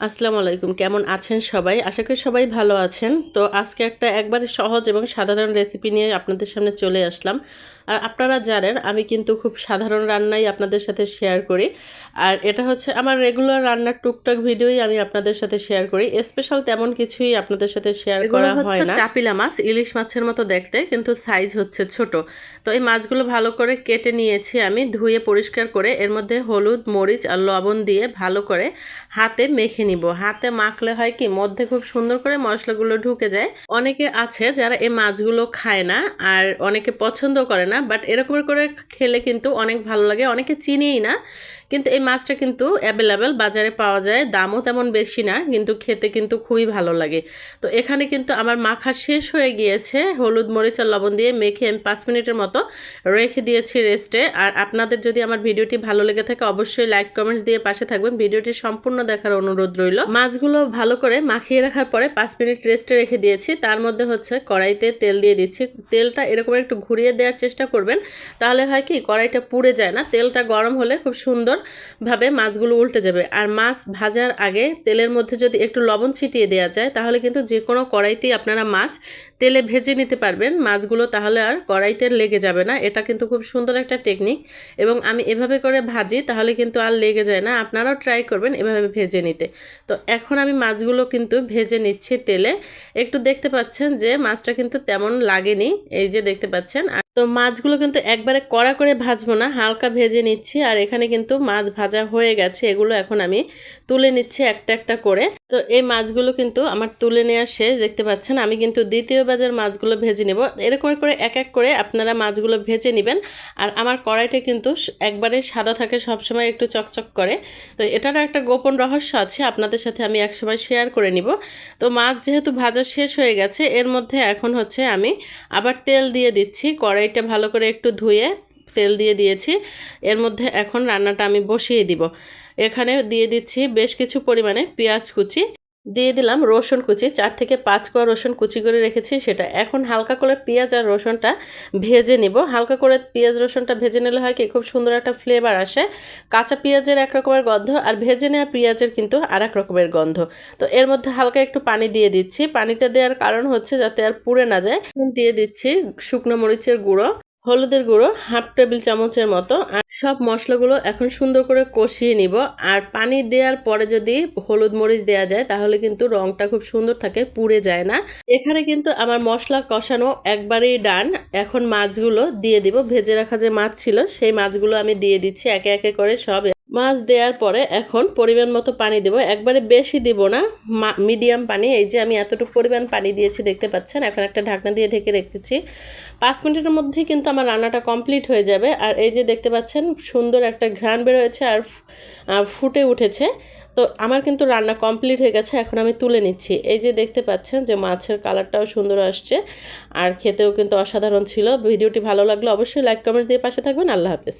আসসালামু আলাইকুম কেমন আছেন সবাই? আশা করি সবাই ভালো আছেন। তো আজকে একটা একবারে সহজ এবং সাধারণ রেসিপি নিয়ে আপনাদের সামনে চলে আসলাম। আর আপনারা জানেন আমি কিন্তু খুব সাধারণ রান্নাই আপনাদের সাথে শেয়ার করি। আর এটা হচ্ছে আমার রেগুলার রান্নার টুকটাক ভিডিওই আমি আপনাদের সাথে শেয়ার করি। স্পেশাল তেমন কিছুই আপনাদের সাথে শেয়ার করা হয় না। চাপিলা মাছ ইলিশ মাছের মতো দেখতে কিন্তু সাইজ হচ্ছে ছোট। তো এই মাছগুলো ভালো করে কেটে নিয়েছি আমি ধুয়ে পরিষ্কার করে এর মধ্যে হলুদ মরিচ আর লবণ দিয়ে ভালো করে হাতে মেখে নিব। হাতে মাখলে হয় কি, মধ্যে খুব সুন্দর করে মশলাগুলো ঢুকে যায়। অনেকে আছে যারা এই মাছগুলো খায় না আর অনেকে পছন্দ করে না বাট এরকম করে খেলে কিন্তু অনেক ভালো লাগে। অনেকে চিনিই না, কিন্তু এই মাছটা কিন্তু অ্যাভেলেবেল বাজারে পাওয়া যায়। দামও তেমন বেশি না, কিন্তু খেতে কিন্তু খুবই ভালো লাগে। তো এখানে কিন্তু আমার মাখা শেষ হয়ে গিয়েছে। হলুদ, মরিচ আর লবণ দিয়ে মেখে আমি পাঁচ মিনিটের মতো রেখে দিয়েছি রেস্টে। আর আপনাদের যদি আমার ভিডিওটি ভালো লেগে থাকে, অবশ্যই লাইক কমেন্টস দিয়ে পাশে থাকবেন। ভিডিওটি সম্পূর্ণ দেখার অনুরোধ রইল। মাছগুলো ভালো করে মাখিয়ে রাখার পরে পাঁচ মিনিট রেস্টে রেখে দিয়েছি। তার মধ্যে হচ্ছে কড়াইতে তেল দিয়ে দিচ্ছি। তেলটা এরকম একটু ঘুরিয়ে দেওয়ার চেষ্টা করবেন। তাহলে হয় কি, কড়াইটা পুড়ে যায় না। তেলটা গরম হলে খুব সুন্দরভাবে মাছগুলো উল্টে যাবে। আর মাছ ভাজার আগে তেলের মধ্যে যদি একটু লবণ ছিটিয়ে দেওয়া যায়, তাহলে কিন্তু যে কোনো কড়াইতেই আপনারা মাছ তেলে ভেজে নিতে পারবেন। মাছগুলো তাহলে আর কড়াইতে লেগে যাবে না। এটা কিন্তু খুব সুন্দর একটা টেকনিক এবং আমি এভাবে করে ভাজি, তাহলে কিন্তু আর লেগে যায় না। আপনারাও ট্রাই করবেন এভাবে ভেজে নিতে। তো এখন আমি মাছগুলো কিন্তু ভেজে নিচ্ছি তেলে। একটু দেখতে পাচ্ছেন যে মাছটা কিন্তু তেমন লাগেনি, এই যে দেখতে পাচ্ছেন। তো মাছগুলো কিন্তু একবারে কড়া করে ভাজবো না, হালকা ভেজে নিচ্ছি আর এখানে কিন্তু মাছ ভাজা হয়ে গেছে, এগুলো এখন আমি তুলে নিচ্ছি একটা একটা করে। তো এই মাছগুলো কিন্তু আমার তুলে নেওয়া শেষ, দেখতে পাচ্ছেন? আমি কিন্তু দ্বিতীয় বাজার মাছগুলো ভেজে নেব। এরকম করে এক এক করে আপনারা মাছগুলো ভেজে নেবেন আর আমার কড়াইটা কিন্তু একবারে সাদা থাকে, সবসময় একটু চকচক করে। তো এটারও একটা গোপন রহস্য আছে, আপনাদের সাথে আমি একসময় শেয়ার করে নিব। তো মাছ যেহেতু ভাজা শেষ হয়ে গেছে, এর মধ্যে এখন হচ্ছে আমি আবার তেল দিয়ে দিচ্ছি কড়াইটা ভালো করে একটু ধুয়ে তেল দিয়ে দিয়েছি। এর মধ্যে এখন রান্নাটা আমি বসিয়ে দিব। এখানে দিয়ে দিচ্ছি বেশ কিছু পরিমাণে পেঁয়াজ কুচি। দিয়ে দিলাম রসুন কুচি। চার থেকে পাঁচ কোয়া রসুন কুচি করে রেখেছি, সেটা এখন হালকা করে পেঁয়াজ আর রসুনটা ভেজে নিব। হালকা করে পেঁয়াজ রসুনটা ভেজে নিলে হয় কি, খুব সুন্দর একটা ফ্লেভার আসে। কাঁচা পেঁয়াজের এক রকমের গন্ধ আর ভেজে নেওয়া পেঁয়াজের কিন্তু আর এক রকমের গন্ধ। তো এর মধ্যে হালকা একটু পানি দিয়ে দিচ্ছি। পানিটা দেওয়ার কারণ হচ্ছে যাতে আর পুড়ে না যায়। দিয়ে দিচ্ছি শুকনো মরিচের গুঁড়ো। হলুদের গুঁড়ো, হাফ টেবিল চামচের মতো। আর সব মশলাগুলো এখন সুন্দর করে কষিয়ে নিব। আর পানি দেওয়ার পরে যদি হলুদ মরিচ দেওয়া যায়, তাহলে কিন্তু রংটা খুব সুন্দর থাকে, পুড়ে যায় না। এখানে কিন্তু আমার মশলা কষানো একবারেই ডান। এখন মাছগুলো দিয়ে দিব। ভেজে রাখা যে মাছ ছিল, সেই মাছগুলো আমি দিয়ে দিচ্ছি একে একে করে সব মাছ দেওয়ার পরে এখন পরিমাণ মতো পানি দেব। একবারে বেশি দিব না। মিডিয়াম পানি। এই যে আমি এতটুকু পরিমাণ পানি দিয়েছি, দেখতে পাচ্ছেন? এখন একটা ঢাকনা দিয়ে ঢেকে রেখেছি। পাঁচ মিনিটের মধ্যেই কিন্তু আমার রান্নাটা কমপ্লিট হয়ে যাবে। আর এই যে দেখতে পাচ্ছেন, সুন্দর একটা ঘ্রাণ বেরোয়েছে আর ফুটে উঠেছে। তো আমার কিন্তু রান্না কমপ্লিট হয়ে গেছে, এখন আমি তুলে নিচ্ছি। এই যে দেখতে পাচ্ছেন যে মাছের কালারটাও সুন্দর আসছে। আর খেতেও কিন্তু অসাধারণ ছিল। ভিডিওটি ভালো লাগলে অবশ্যই লাইক কমেন্ট দিয়ে পাশে থাকবেন। আল্লাহ হাফেজ।